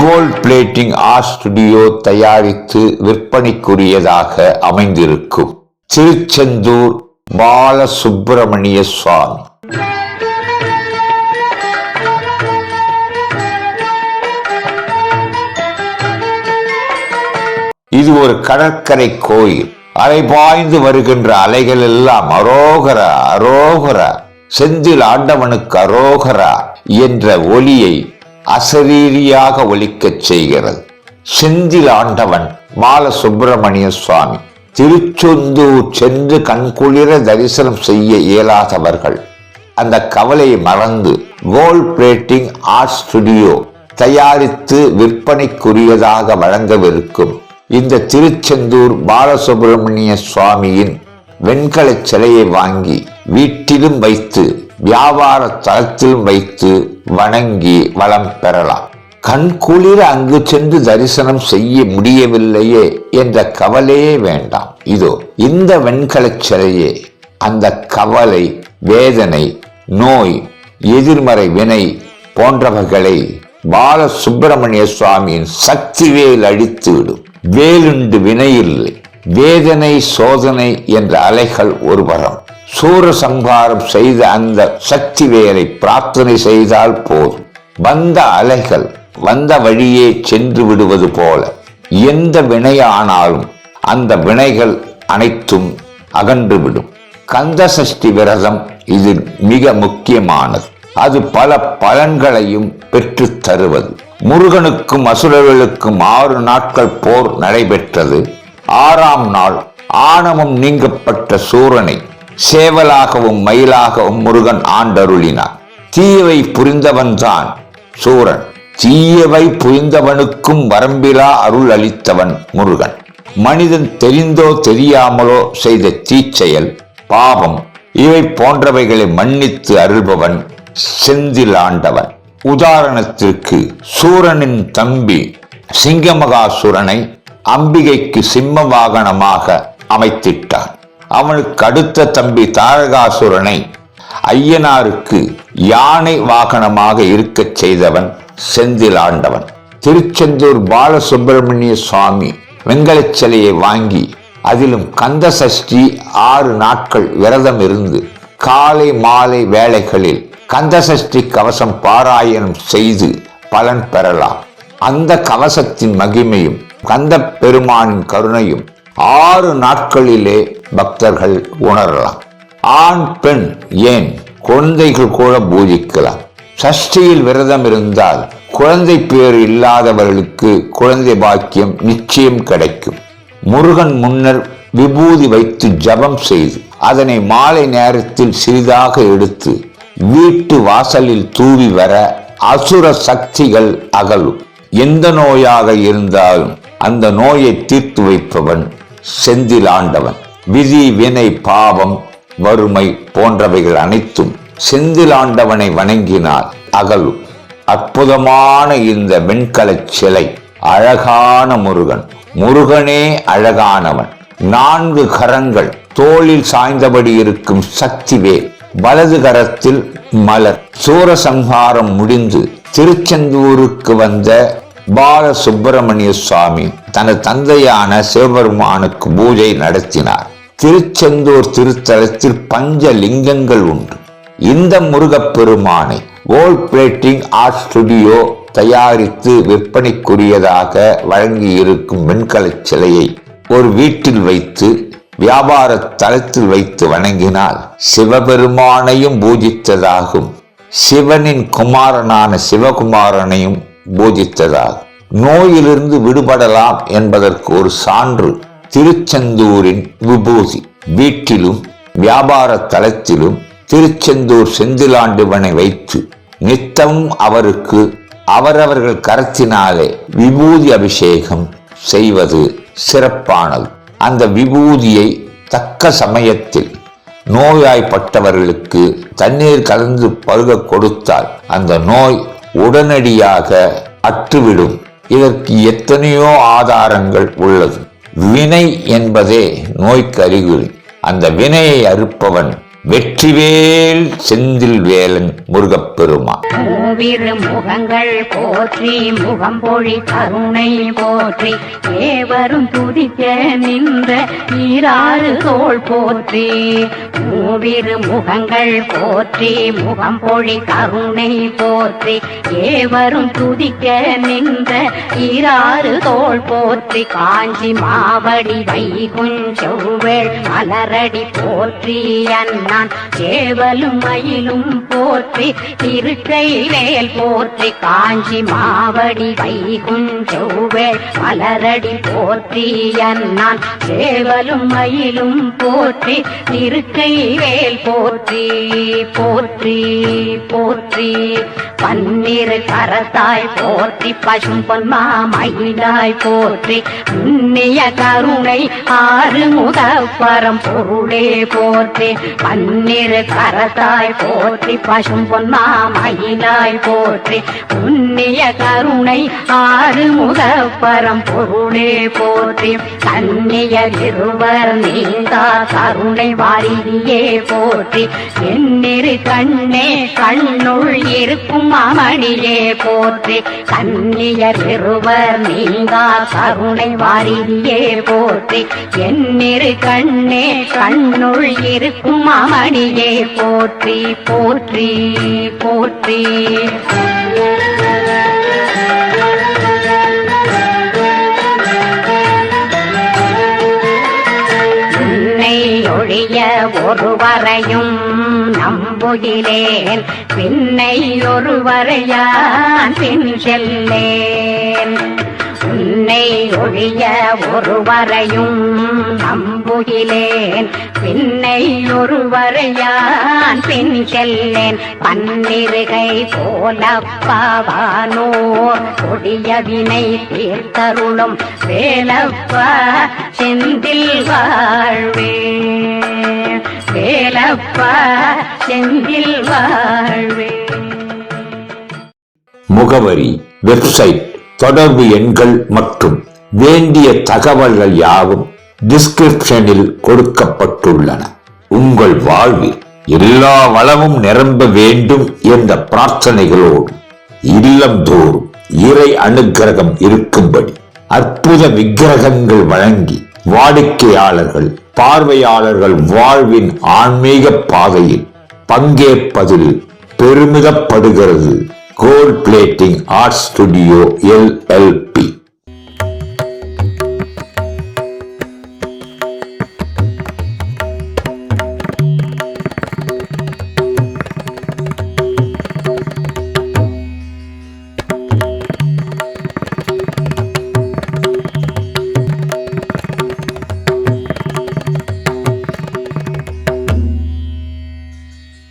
Gold plating art studio தயாரித்து விற்பனைக்குரியதாக அமைந்திருக்கும். திருச்செந்தூர் பாலசுப்பிரமணிய சுவாமி இது ஒரு கடற்கரை கோயில். அலை பாய்ந்து வருகின்ற அலைகள் எல்லாம் அரோகர அரோகர. செந்தில் ஆண்டவனுக்கு அரோகரா என்ற ஒலியை அசரீரியாக ஒலிக்கச் செய்கிறது. செந்தில் ஆண்டவன் பாலசுப்பிரமணிய சுவாமி திருச்செந்தூர் சென்று கண்குளிர தரிசனம் செய்ய இயலாதவர்கள். அந்த கவலையை மறந்து கோல்ட் பிளேட்டிங் ஆர்ட் ஸ்டுடியோ தயாரித்து விற்பனைக்குரியதாக வழங்கவிருக்கும் இந்த திருச்செந்தூர் பாலசுப்பிரமணிய சுவாமியின் வெண்கலச் சிலையை வாங்கி வீட்டிலும் வைத்து வியாபார தளத்திலும் வைத்து வணங்கி வளம் பெறலாம். கண்குளிர அங்கு சென்று தரிசனம் செய்ய முடியவில்லையே என்ற கவலையே வேண்டாம். இதோ இந்த வெண்கலச் சிலையே அந்த கவலை வேதனை நோய் எதிர்மறை வினை போன்றவைகளை பால சுப்பிரமணிய சுவாமியின் சக்தி வேல் அழித்துவிடும் வேலுண்டு வினையில்லை வேதனை சோதனை என்ற அலைகள் ஒருவரம் சூரசம்ஹாரம் செய்த அந்த சக்தி வேலை பிரார்த்தனை செய்தால் போதும். வந்த அலைகள் வந்த வழியே சென்று விடுவது போல எந்த வினையானாலும் அந்த வினைகள் அனைத்தும் அகன்றுவிடும் கந்த சஷ்டி விரதம் இது மிக முக்கியமானது. அது பல பலன்களையும் பெற்று தருவது. முருகனுக்கும் அசுரர்களுக்கும் ஆறு நாட்கள் போர் நடைபெற்றது. ஆறாம் நாள் ஆணவம் நீங்கப்பட்ட சூரனை சேவலாகவும் மயிலாகவும் முருகன் ஆண்டருளினார். தீயவை புரிந்தவன்தான் சூரன் தீயவை புரிந்தவனுக்கும் வரம்பிலா அருள் அளித்தவன் முருகன். மனிதன் தெரிந்தோ தெரியாமலோ செய்த தீச்செயல் பாவம் இவை போன்றவைகளை மன்னித்து அருள்பவன் செந்திலாண்டவன் உதாரணத்திற்கு சூரனின் தம்பி சிங்கமகாசுரனை அம்பிகைக்கு சிம்ம வாகனமாக அமைத்திட்டான். அவனுக்கு அடுத்த தம்பி தாரகாசுரனை ஐயனாருக்கு யானை வாகனமாக இருக்கச் செய்தவன் செந்திலாண்டவன் திருச்செந்தூர் பாலசுப்பிரமணிய சுவாமி வெங்கலச் சிலையை வாங்கி அதிலும் கந்த சஷ்டி ஆறு நாட்கள் விரதம் இருந்து காலை மாலை வேளைகளில் கந்த சஷ்டி கவசம் பாராயணம் செய்து பலன் பெறலாம். அந்த கவசத்தின் மகிமையும் கந்த பெருமானின் கருணையும் ஆறு நாட்களிலே பக்தர்கள் உணரலாம். ஆண் பெண் ஏன்? குழந்தைகள் கூட பூஜிக்கலாம். சஷ்டியில் விரதம் இருந்தால் குழந்தை பேர் இல்லாதவர்களுக்கு குழந்தை பாக்கியம் நிச்சயம் கிடைக்கும். முருகன் முன்னர் விபூதி வைத்து ஜபம் செய்து அதனை மாலை நேரத்தில் சிறிதாக எடுத்து வீட்டு வாசலில் தூவி வர அசுர சக்திகள் அகலும். எந்த நோயாக இருந்தாலும் அந்த நோயை தீர்த்து வைப்பவன் செந்தில் ஆண்டவன். விதி வினை பாவம் வறுமை போன்றவைகள் அனைத்தும் செந்தில் ஆண்டவனை வணங்கினால் அகலும். அற்புதமான இந்த வெண்கல சிலை அழகான முருகன். முருகனே அழகானவன். நான்கு கரங்கள் தோளில் சாய்ந்தபடி இருக்கும் சக்திவேல் வலது கரத்தில் மலர். சூரசம்ஹாரம் முடிந்து திருச்செந்தூருக்கு வந்த பால சுப்பிரமணிய சுவாமி தனது தந்தையான சிவபெருமானுக்கு பூஜை நடத்தினார். திருச்செந்தூர் திருத்தலத்தில் பஞ்ச லிங்கங்கள் உண்டு. இந்த முருகப்பெருமானை கோல்ட் பிளேட்டிங் ஆர்ட் ஸ்டுடியோ தயாரித்து விற்பனைக்குரியதாக வழங்கியிருக்கும் வெண்கலச் சிலையை ஒரு வீட்டில் வைத்து வியாபார தளத்தில் வைத்து வணங்கினால் சிவபெருமானையும் பூஜித்ததாகும். சிவனின் குமாரனான சிவகுமாரனையும் போதித்ததால். நோயிலிருந்து விடுபடலாம் என்பதற்கு ஒரு சான்று திருச்செந்தூரின் விபூதி. வீட்டிலும் வியாபார தளத்திலும் திருச்செந்தூர் செந்திலாண்டுவனை வைத்து நித்தமும் அவருக்கு அவரவர்கள் கரத்தினாலே விபூதி அபிஷேகம் செய்வது சிறப்பானது. அந்த விபூதியை தக்க சமயத்தில் நோயாய்ப்பட்டவர்களுக்கு தண்ணீர் கலந்து பருக கொடுத்தால் அந்த நோய் உடனடியாக அற்றுவிடும் இதற்கு எத்தனையோ ஆதாரங்கள் உள்ளது. வினை என்பதே நோய்க்கு அறிகுறி. அந்த வினையை அறுப்பவன் வெற்றிவேல் செந்தில் வேலன் முருகப்பெருமா மூவிரு முகங்கள் போற்றி முகம் பொழி கருணை போற்றி ஏவரும் துதிக்க நின்ற ஈராறு தோள் போற்றி மூவிரு முகங்கள் போற்றி முகம் பொழி கருணை போற்றி ஏவரும் துதிக்க நின்ற ஈராறு தோள் போற்றி காஞ்சி மாவடி வைகுஞ்செவ்வேள் மலரடி போற்றி அன்ப நான் சேவலும் மயிலும் போற்றி திருக்கை வேல் போற்றி காஞ்சி மாவடி வைகுஞ்செவ்வேள் மலரடி போற்றி. நான் சேவலும் மயிலும் போற்றி திருக்கை வேல் போற்றி போற்றி போற்றி. பன்னிரு கரத்தாய் போற்றி பசும் பொன்மா மயிலாய் போற்றி. புண்ணிய கருணை ஆறு முதப்பரம் பொருளே போற்றி. பன்னிரு கரத்தாய் போற்றி பசும் பொன்மா மயிலாய் போற்றி புண்ணிய கருணை ஆறு முகப்பரம் பொருளே போற்றி கண்ணியர் இருவர் நீந்தா கருணை வாரியே போற்றி என்னிரு கண்ணே கண்ணுள் இருக்கும் அமணியே போற்றி கண்ணியர் இருவர் நீங்கா கருணை வாரியே போற்றி என்னிரு கண்ணே கண்ணுள் இருக்கும் அமணியே போற்றி போற்றி போற்றி. ஒழிய ஒருவரையும் நம்புகிறேன். பின்னை ஒருவரையான் பின் செல்லேன். உன்னை ஒழிய ஒருவரையும் நம்புகிலேன் பின்னை ஒருவரையான் பின் செல்லேன். பன்னிருகை போல பாவானோர் கொடிய வினை தீர்த்தருளும் வேலப்பா செந்தில் வாழ்வே. வேலப்பா செந்தில் வாழ்வே. முகவரி வெப்சைட் தொடர்பு எண்கள் மற்றும் வேண்டிய தகவல்கள் யாவும் டிஸ்கிரிப்ஷனில் கொடுக்கப்பட்டுள்ளன. உங்கள் வாழ்வில் எல்லா வளமும் நிரம்ப வேண்டும் என்ற பிரார்த்தனைகளோடு இல்லந்தோறும் இறை அனுக்கிரகம் இருக்கும்படி அற்புத விக்கிரகங்கள் வழங்கி வாடிக்கையாளர்கள் பார்வையாளர்கள் வாழ்வின் ஆன்மீக பாதையில் பங்கேற்பதில் பெருமிதப்படுகிறது. Gold plating art studio LLP